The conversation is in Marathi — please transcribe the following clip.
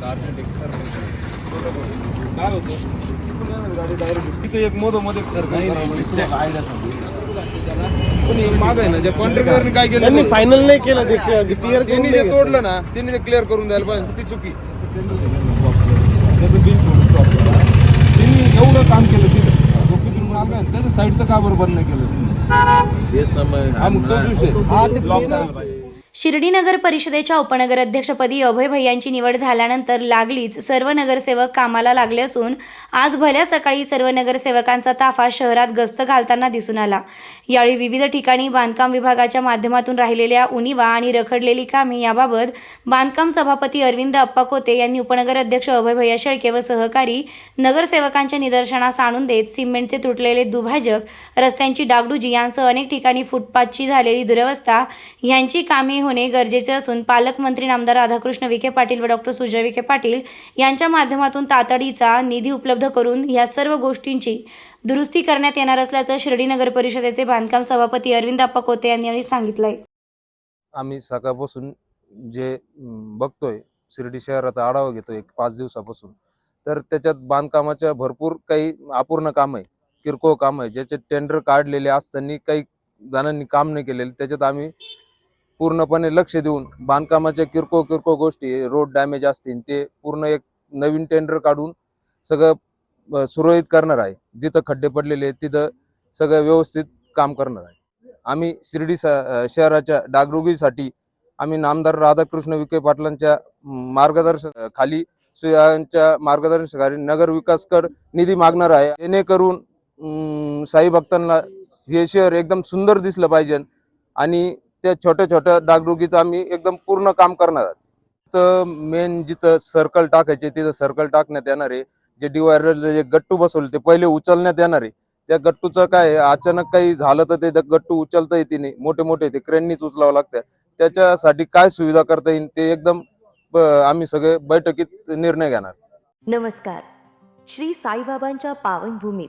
होतं? अर्जंट एक सर काय होतं गाडी डायरेक्ट तिथे एक मधोमध एक सर पण माग आहे ना ज्या कॉन्ट्रॅक्टरने काय केलं त्यांनी फायनल नाही केलं ते क्लिअर त्यांनी जे तोडलं ना त्यांनी ते क्लिअर करून द्यायला पाहिजे. ती चुकी. त्यांनी एवढं काम केलं तिथं. मागं त्याचं साईडचं का बरं बंद नाही केलं हा मग. तोच विषय. करायला पाहिजे. शिर्डी नगर परिषदेच्या उपनगर अध्यक्षपदी अभय भैयांची निवड झाल्यानंतर लागलीच सर्व नगरसेवक कामाला लागले असून आज भल्या सकाळी सर्व नगरसेवकांचा ताफा शहरात गस्त घालताना दिसून आला. यावेळी विविध ठिकाणी बांधकाम विभागाच्या माध्यमातून राहिलेल्या उनिवा आणि रखडलेली कामे याबाबत बांधकाम सभापती अरविंद अप्पा कोते यांनी उपनगर अध्यक्ष अभय भैया शेळके व सहकारी नगरसेवकांच्या निदर्शनास आणून देत सिमेंटचे तुटलेले दुभाजक रस्त्यांची डागडुजी यांसह अनेक ठिकाणी फुटपाथची झालेली दुरवस्था यांची कामे होणे गरजेचे असून पालकमंत्री नामदार राधाकृष्ण विखे पाटील व डॉक्टर सुजय विखे पाटील यांच्या माध्यमातून तातडीचा निधी उपलब्ध करून या सर्व गोष्टींची दुरुस्ती करण्यात येणार असल्याचं शिर्डी नगर परिषदेचे बांधकाम सभापती अरविंद अप्पा कोते यांनी यावेळी सांगितलंय. आम्ही सकाळपासून जे बघतोय शिर्डी शहराचा आढावा घेतोय एक पाच दिवसापासून तर त्याच्यात बांधकामाच्या भरपूर काही अपूर्ण काम आहे किरकोळ काम आहे ज्याचे टेंडर काढलेले असताना काही जणांनी काम नाही केलेले त्याच्यात आम्ही पूर्णपणे लक्ष देऊन बांधकामाच्या किरकोळ किरकोळ गोष्टी रोड डॅमेज असतील ते पूर्ण एक नवीन टेंडर काढून सगळं सुरळीत करणार आहे. जिथं खड्डे पडलेले आहेत तिथं सगळं व्यवस्थित काम करणार आहे. आम्ही शिर्डी शहराच्या डागडुगीसाठी आम्ही नामदार राधाकृष्ण विखे पाटलांच्या मार्गदर्शन खाली यांच्या मार्गदर्शनाखाली नगर विकासकड निधी मागणार आहे. जेणेकरून साई भक्तांना हे शहर एकदम सुंदर दिसलं पाहिजे आणि त्या छोट्या छोट्या डागडुगीचं आम्ही एकदम पूर्ण काम करणार आहोत. तर मेन जिथं सर्कल टाकायचे तिथं सर्कल टाकण्यात येणार आहे जे डिवायडरचे जे गट्टू बसवले ते पहिले उचलण्यात येणार. आहे त्या गट्टूचं काय अचानक काही झालं तर ते गट्टू उचलता येते नाही. मोठे मोठे ते क्रेननीच उचलावं लागतं. त्याच्यासाठी काय सुविधा करता येईल ते एकदम आम्ही सगळे बैठकीत निर्णय घेणार. नमस्कार. श्री साईबाबांच्या पावनभूमीत